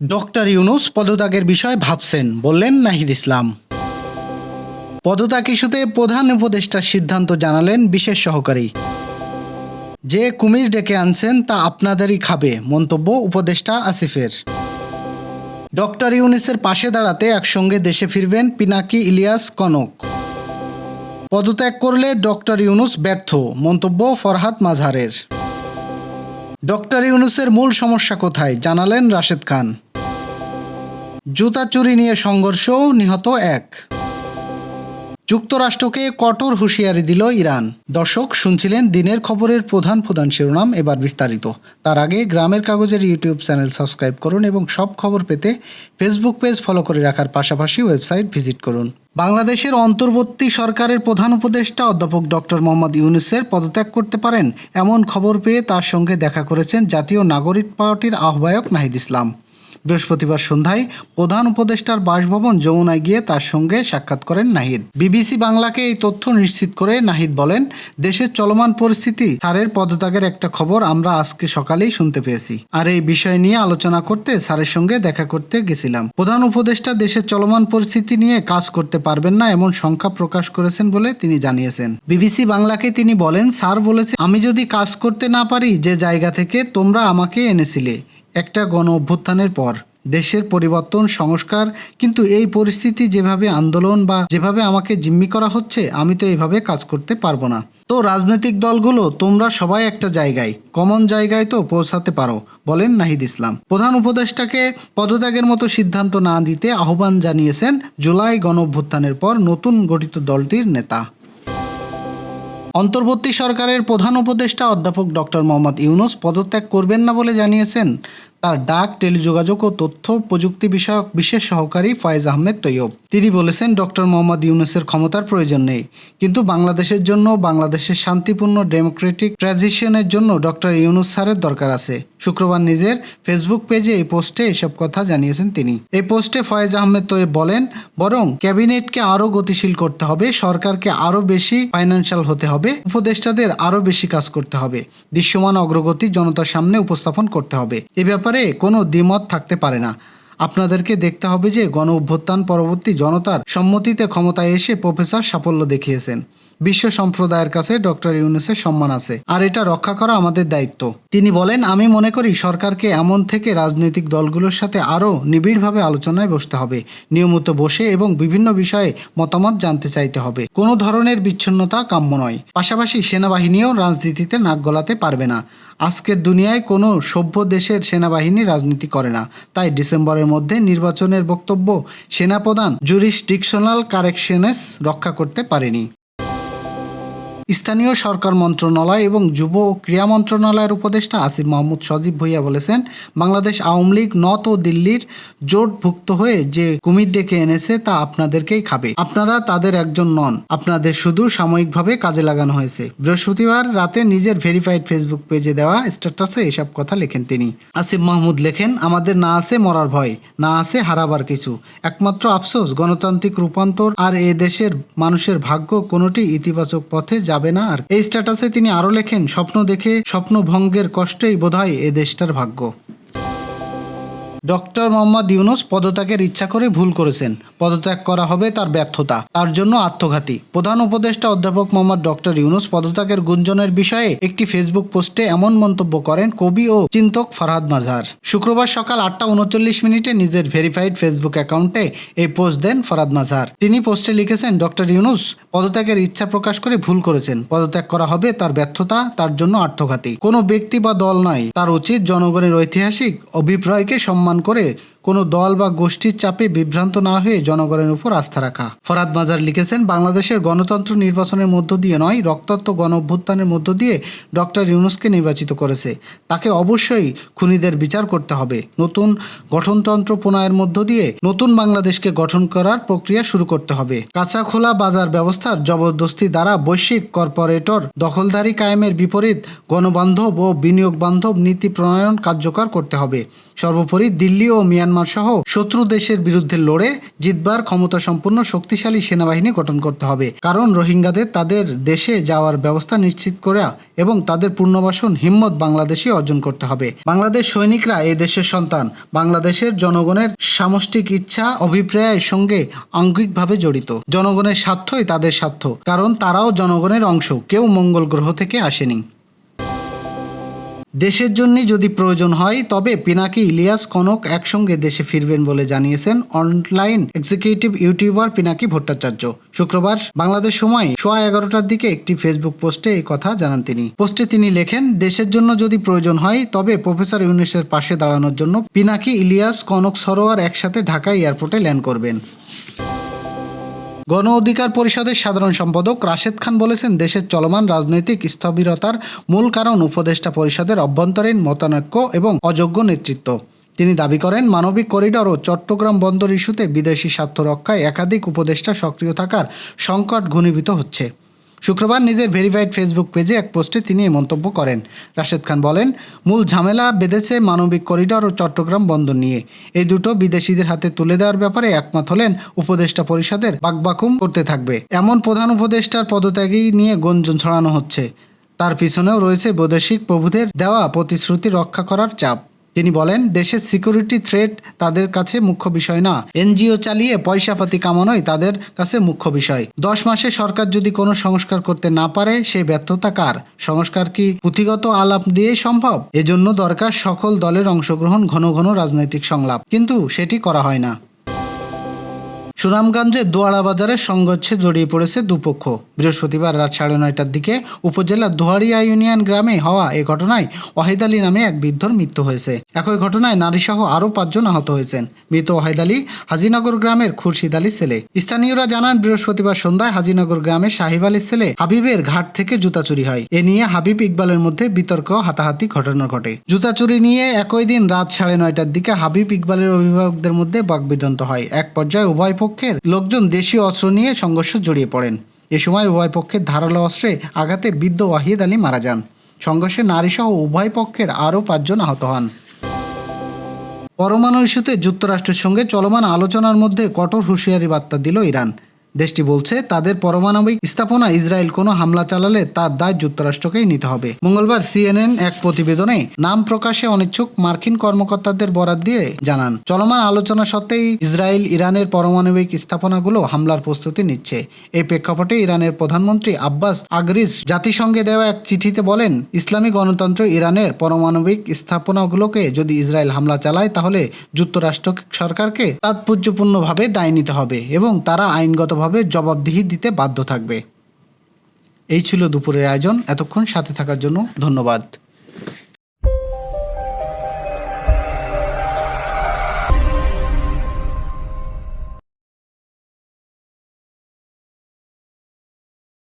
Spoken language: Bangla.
ডক্টর ইউনুস পদত্যাগের বিষয়ে ভাবছেন, বললেন নাহিদ ইসলাম। পদত্যাগ ইস্যুতে প্রধান উপদেষ্টার সিদ্ধান্ত জানালেন বিশেষ সহকারী। যে কুমির ডেকে আনছেন তা আপনাদেরই খাবে, মন্তব্য উপদেষ্টা আসিফের। ডক্টর ইউনুসের পাশে দাঁড়াতে একসঙ্গে দেশে ফিরবেন পিনাকি ইলিয়াস কনক। পদত্যাগ করলে ডক্টর ইউনুস ব্যর্থ, মন্তব্য ফরহাদ মাঝহারের। ডক্টর ইউনুসের মূল সমস্যা কোথায়, জানালেন রাশেদ খান। জুতা চুরি নিয়ে সংঘর্ষ নিহত এক। যুক্তরাষ্ট্রকে কঠোর হুঁশিয়ারি দিল ইরান। দর্শক, শুনছিলেন দিনের খবরের প্রধান প্রধান শিরোনাম, এবার বিস্তারিত। তার আগে গ্রামের কাগজের ইউটিউব চ্যানেল সাবস্ক্রাইব করুন এবং সব খবর পেতে ফেসবুক পেজ ফলো করে রাখার পাশাপাশি ওয়েবসাইট ভিজিট করুন। বাংলাদেশের অন্তর্বর্তী সরকারের প্রধান উপদেষ্টা অধ্যাপক ডক্টর মোহাম্মদ ইউনুসের পদত্যাগ করতে পারেন এমন খবর পেয়ে তার সঙ্গে দেখা করেছেন জাতীয় নাগরিক পার্টির আহ্বায়ক নাহিদ ইসলাম। বৃহস্পতিবার সন্ধ্যায় প্রধান উপদেষ্টার বাসভবন যমুনায় গিয়ে তার সঙ্গে সাক্ষাৎ করেন নাহিদ। বিবিসি বাংলাকে এই তথ্য নিশ্চিত করে নাহিদ বলেন দেশের চলমান পরিস্থিতি, স্যারের পদত্যাগের একটা খবর আমরা আজকে সকালেই শুনতে পেয়েছি। আর এই বিষয় নিয়ে আলোচনা করতে স্যারের সঙ্গে দেখা করতে গেছিলাম। প্রধান উপদেষ্টা দেশের চলমান পরিস্থিতি নিয়ে কাজ করতে পারবেন না এমন সংখ্যা প্রকাশ করেছেন বলে তিনি জানিয়েছেন। বিবিসি বাংলাকে তিনি বলেন, স্যার বলেছে, আমি যদি কাজ করতে না পারি, যে জায়গা থেকে তোমরা আমাকে এনেছিলে একটা গণ অভ্যুত্থানের পর, দেশের পরিবর্তন, সংস্কার, কিন্তু এই পরিস্থিতি যেভাবে আন্দোলন বা যেভাবে আমাকে জিম্মি করা হচ্ছে, আমি তো এইভাবে কাজ করতে পারব না। তো রাজনৈতিক দলগুলো, তোমরা সবাই একটা জায়গায় কমন জায়গায় তো পৌঁছাতে পারো, বলেন নাহিদ ইসলাম। প্রধান উপদেষ্টাকে পদত্যাগের মতো সিদ্ধান্ত না দিতে আহ্বান জানিয়েছেন জুলাই গণ অভ্যুত্থানের পর নতুন গঠিত দলটির নেতা। অন্তর্বর্তী সরকারের প্রধান উপদেষ্টা অধ্যাপক ডক্টর মোহাম্মদ ইউনুস পদত্যাগ করবেন না বলে জানিয়েছেন তার ডাক, টেলিযোগাযোগ ও তথ্য প্রযুক্তি বিষয়ক বিশেষ সহকারী ফয়েজ আহমেদ তৈয়ব। তিনি বলেছেন, ডক্টর মোহাম্মদ ইউনুসের ক্ষমতার প্রয়োজন নেই। কিন্তু বাংলাদেশের জন্য, বাংলাদেশের শান্তিপূর্ণ ডেমোক্রেটিক ট্রানজিশনের জন্য ডক্টর ইউনুস স্যারের দরকার আছে। শুক্রবার নিজের ফেসবুক পেজে এই পোস্টে এসব কথা জানিয়েছেন তিনি। এই পোস্টে ফয়েজ আহমেদ তৈয়ব বলেন, বরং ক্যাবিনেটকে আরও গতিশীল করতে হবে, সরকারকে আরও বেশি ফাইন্যান্সিয়াল হতে হবে, উপদেষ্টাদের আরও বেশি কাজ করতে হবে, দৃশ্যমান অগ্রগতি জনতার সামনে উপস্থাপন করতে হবে। এ ব্যাপারে কোনো দ্বিমত থাকতে পারে না। আপনাদেরকে দেখতে হবে যে গণ অভ্যুত্থান পরবর্তী জনতার সম্মতিতে ক্ষমতায় এসে প্রফেসর সাফল্য দেখিয়েছেন। বিশ্ব সম্প্রদায়ের কাছে ডক্টর ইউনুসের সম্মান আছে। আর এটা রক্ষা করা আমাদের দায়িত্ব। তিনি বলেন, আমি মনে করি সরকারকে এমন থেকে রাজনৈতিক দলগুলোর সাথে আরও নিবিড়ভাবে আলোচনায় বসতে হবে। নিয়মিত বসে এবং বিভিন্ন বিষয়ে মতামত জানতে চাইতে হবে। কোনো ধরনের বিচ্ছিন্নতা কাম্য নয়। পাশাপাশি সেনাবাহিনীও রাজনীতিতে নাক গলাতে পারবে না। আজকের দুনিয়ায় কোনো সভ্য দেশের সেনাবাহিনী রাজনীতি করে না। তাই ডিসেম্বরের মধ্যে নির্বাচনের বক্তব্য সেনাপ্রধান জুরিসডিকশনাল কারেকশনেস রক্ষা করতে পারেনি। স্থানীয় সরকার মন্ত্রণালয় এবং যুব ও ক্রীড়া মন্ত্রণালয়ের উপদেষ্টা আসিফ মাহমুদ সজীব ভুইয়া বলেছেন, বাংলাদেশ আওয়ামী লীগ নর্থ ও দিল্লির জোটভুক্ত হয়ে যে কুমির ডেকে এনেছে তা আপনাদেরকেই খাবে। আপনারা তাদের একজন নন। আপনাদের শুধু সাময়িকভাবে কাজে লাগানো হয়েছে। বৃহস্পতিবার রাতে নিজের ভেরিফাইড ফেসবুক পেজে দেওয়া স্ট্যাটাসে এসব কথা লেখেন তিনি। আসিফ মাহমুদ লেখেন, আমাদের না আছে মরার ভয়, না আছে হারাবার কিছু। একমাত্র আফসোস, গণতান্ত্রিক রূপান্তর আর এ দেশের মানুষের ভাগ্য কোনোটি ইতিবাচক পথে যাবে না আর। এই স্ট্যাটাসে তিনি আরও লেখেন, স্বপ্ন দেখে স্বপ্ন ভঙ্গের কষ্টেই বোধহয় এ দেশটার ভাগ্য। ডক্টর মোহাম্মদ ইউনুস পদত্যাগের ইচ্ছা করে ভুল করেছেন। পদত্যাগ করা হবে তার ব্যর্থতা, তার জন্য আত্মঘাতী। প্রধান উপদেষ্টা অধ্যাপক মোহাম্মদ ডক্টর ইউনুস পদত্যাগের গুঞ্জনের বিষয়ে একটি ফেসবুক পোস্টে এমন মন্তব্য করেন কবি ও চিন্তক ফরহাদ মাঝার শুক্রবার সকাল আটটা উনচল্লিশ মিনিটে নিজের ভেরিফাইড ফেসবুক অ্যাকাউন্টে এই পোস্ট দেন ফরহাদ মাঝার তিনি পোস্টে লিখেছেন, ডক্টর ইউনুস পদত্যাগের ইচ্ছা প্রকাশ করে ভুল করেছেন। পদত্যাগ করা হবে তার ব্যর্থতা, তার জন্য আত্মঘাতী। কোনো ব্যক্তি বা দল নয় তার উচিত জনগণের ঐতিহাসিক অভিপ্রায়কে সম্মান করে কোনো দল বা গোষ্ঠীর চাপে বিভ্রান্ত না হয়ে জনগণের উপর আস্থা রাখা। ফরাদ মাজার লিখেছেন, বাংলাদেশের গণতন্ত্র নির্বাচনের মধ্য দিয়ে নয়, রক্তাক্ত গণ অভ্যুত্থানের মধ্য দিয়ে ডক্টর ইউনুসকে নির্বাচিত করেছে। তাকে অবশ্যই খুনিদের বিচার করতে হবে। নতুন গঠনতন্ত্র প্রণয়ের মধ্য দিয়ে নতুন বাংলাদেশকে গঠন করার প্রক্রিয়া শুরু করতে হবে। কাঁচা খোলা বাজার ব্যবস্থার জবরদস্তি দ্বারা বৈশ্বিক কর্পোরেটর দখলদারি কায়েমের বিপরীত গণবান্ধব ও বিনিয়োগ বান্ধব নীতি প্রণয়ন কার্যকর করতে হবে। সর্বোপরি দিল্লি ও মিয়ানমার মায়ানমার সহ শত্রু দেশের বিরুদ্ধে লড়ে জিতবার ক্ষমতা সম্পন্ন শক্তিশালী সেনাবাহিনী গঠন করতে হবে। কারণ রোহিঙ্গাদের তাদের দেশে যাওয়ার ব্যবস্থা নিশ্চিত করা এবং তাদের পুনর্বাসন হিম্মত বাংলাদেশে অর্জন করতে হবে। বাংলাদেশ সৈনিকরা এই দেশের সন্তান। বাংলাদেশের জনগণের সামষ্টিক ইচ্ছা, অভিপ্রায়ের সঙ্গে আঙ্গিকভাবে জড়িত। জনগণের স্বার্থই তাদের স্বার্থ। কারণ তারাও জনগণের অংশ। কেউ মঙ্গল গ্রহ থেকে আসেনি। দেশের জন্য যদি প্রয়োজন হয়, তবে পিনাকি ইলিয়াস কনক একসঙ্গে দেশে ফিরবেন বলে জানিয়েছেন online executive YouTuber Pinaki Bhattacharya. শুক্রবার বাংলাদেশ সময় সোয়া এগারোটার দিকে একটি ফেসবুক পোস্টে এই কথা জানান তিনি। পোস্টে তিনি লেখেন, দেশের জন্য যদি প্রয়োজন হয়, তবে প্রফেসর ইউনিসের পাশে দাঁড়ানোর জন্য পিনাকি ইলিয়াস কনক সরোয়ার একসাথে ঢাকা এয়ারপোর্টে ল্যান্ড করবেন। গণ অধিকার পরিষদের সাধারণ সম্পাদক রাশেদ খান বলেছেন, দেশের চলমান রাজনৈতিক স্থবিরতার মূল কারণ উপদেষ্টা পরিষদের অভ্যন্তরীণ মতানৈক্য এবং অযোগ্য নেতৃত্ব। তিনি দাবি করেন, মানবিক করিডর ও চট্টগ্রাম বন্দর ইস্যুতে বিদেশি স্বার্থ রক্ষায় একাধিক উপদেষ্টা সক্রিয় থাকার সংকট ঘনীভূত হচ্ছে। শুক্রবার নিজের ভেরিফাইড ফেসবুক পেজে এক পোস্টে তিনি এই মন্তব্য করেন। রাশেদ খান বলেন, মূল ঝামেলা বেঁধেছে মানবিক করিডর ও চট্টগ্রাম বন্দর নিয়ে। এই দুটো বিদেশিদের হাতে তুলে দেওয়ার ব্যাপারে একমত হলেন উপদেষ্টা পরিষদের বাকবাকুম করতে থাকবে। এমন প্রধান উপদেষ্টার পদত্যাগী নিয়ে গুঞ্জন ছড়ানো হচ্ছে। তার পিছনেও রয়েছে বৈদেশিক প্রভুদের দেওয়া প্রতিশ্রুতি রক্ষা করার চাপ। তিনি বলেন, দেশের সিকিউরিটি থ্রেট তাদের কাছে মুখ্য বিষয় না। এনজিও চালিয়ে পয়সাপাতি কামানোই তাদের কাছে মুখ্য বিষয়। দশ মাসে সরকার যদি কোনো সংস্কার করতে না পারে, সেই ব্যর্থতা কার? সংস্কার কি পুঁথিগত আলাপ দিয়ে সম্ভব? এজন্য দরকার সকল দলের অংশগ্রহণ ঘন ঘন রাজনৈতিক সংলাপ। কিন্তু সেটি করা হয় না। সুনামগঞ্জে দোয়াড়া বাজারে সংঘর্ষে জড়িয়ে পড়েছে দুপক্ষ। বৃহস্পতিবার রাত সাড়ে নয়টার দিকে উপজেলার দোহারিয়া ইউনিয়ন গ্রামে হওয়া এই ঘটনায় ওয়াহিদ আলী নামে এক বৃদ্ধর মৃত্যু হয়েছে। একই ঘটনায় নারীসহ আরও পাঁচজন আহত হয়েছেন। মৃত ওয়াহিদ আলী হাজিনগর গ্রামের খুরশিদ আলীর ছেলে। স্থানীয়রা জানান, বৃহস্পতিবার সন্ধ্যায় হাজিনগর গ্রামে সাহিব আলীর ছেলে হাবিবের ঘাট থেকে জুতা চুরি হয়। এ নিয়ে হাবিব ইকবালের মধ্যে বিতর্ক, হাতাহাতি ঘটনা ঘটে। জুতা চুরি নিয়ে একই দিন রাত সাড়ে নয়টার দিকে হাবিব ইকবালের অভিভাবকদের মধ্যে বাকবিদন্ত হয়। এক পর্যায়ে উভয় পক্ষের লোকজন দেশীয় অস্ত্র নিয়ে সংঘর্ষ জড়িয়ে পড়েন। এ সময় উভয় পক্ষের ধারালো অস্ত্রে আঘাতে বৃদ্ধ ওয়াহিদ আলী মারা যান। সংঘর্ষে নারীসহ উভয় পক্ষের আরও পাঁচজন আহত হন। পরমাণু ইস্যুতে যুক্তরাষ্ট্রের সঙ্গে চলমান আলোচনার মধ্যে কঠোর হুঁশিয়ারি বার্তা দিল ইরান। দেশটি বলছে, তাদের পারমাণবিক স্থাপনা ইসরায়েল কোনো হামলা চালালে তার দায় যুক্তরাষ্ট্রকেই নিতে হবে। মঙ্গলবার সিএনএন এক প্রতিবেদনে নাম প্রকাশে অনিচ্ছুক মার্কিন কর্মকর্তাদের বরাত দিয়ে জানান, চলমান আলোচনা সত্ত্বেই ইসরায়েল ইরানের পারমাণবিক স্থাপনাগুলো হামলার প্রস্তুতি নিচ্ছে। এই প্রেক্ষাপটে ইরানের প্রধানমন্ত্রী আব্বাস আগরিস জাতিসংঘে দেওয়া এক চিঠিতে বলেন, ইসলামী গণতন্ত্র ইরানের পারমাণবিক স্থাপনাগুলোকে যদি ইসরায়েল হামলা চালায়, তাহলে যুক্তরাষ্ট্র সরকারকে তাৎপর্যপূর্ণভাবে দায় নিতে হবে এবং তারা আইনগতভাবে জবাবদিহি দিতে বাধ্য থাকবে। এই ছিল দুপুরের আয়োজন। এতক্ষণ সাথে থাকার জন্য ধন্যবাদ।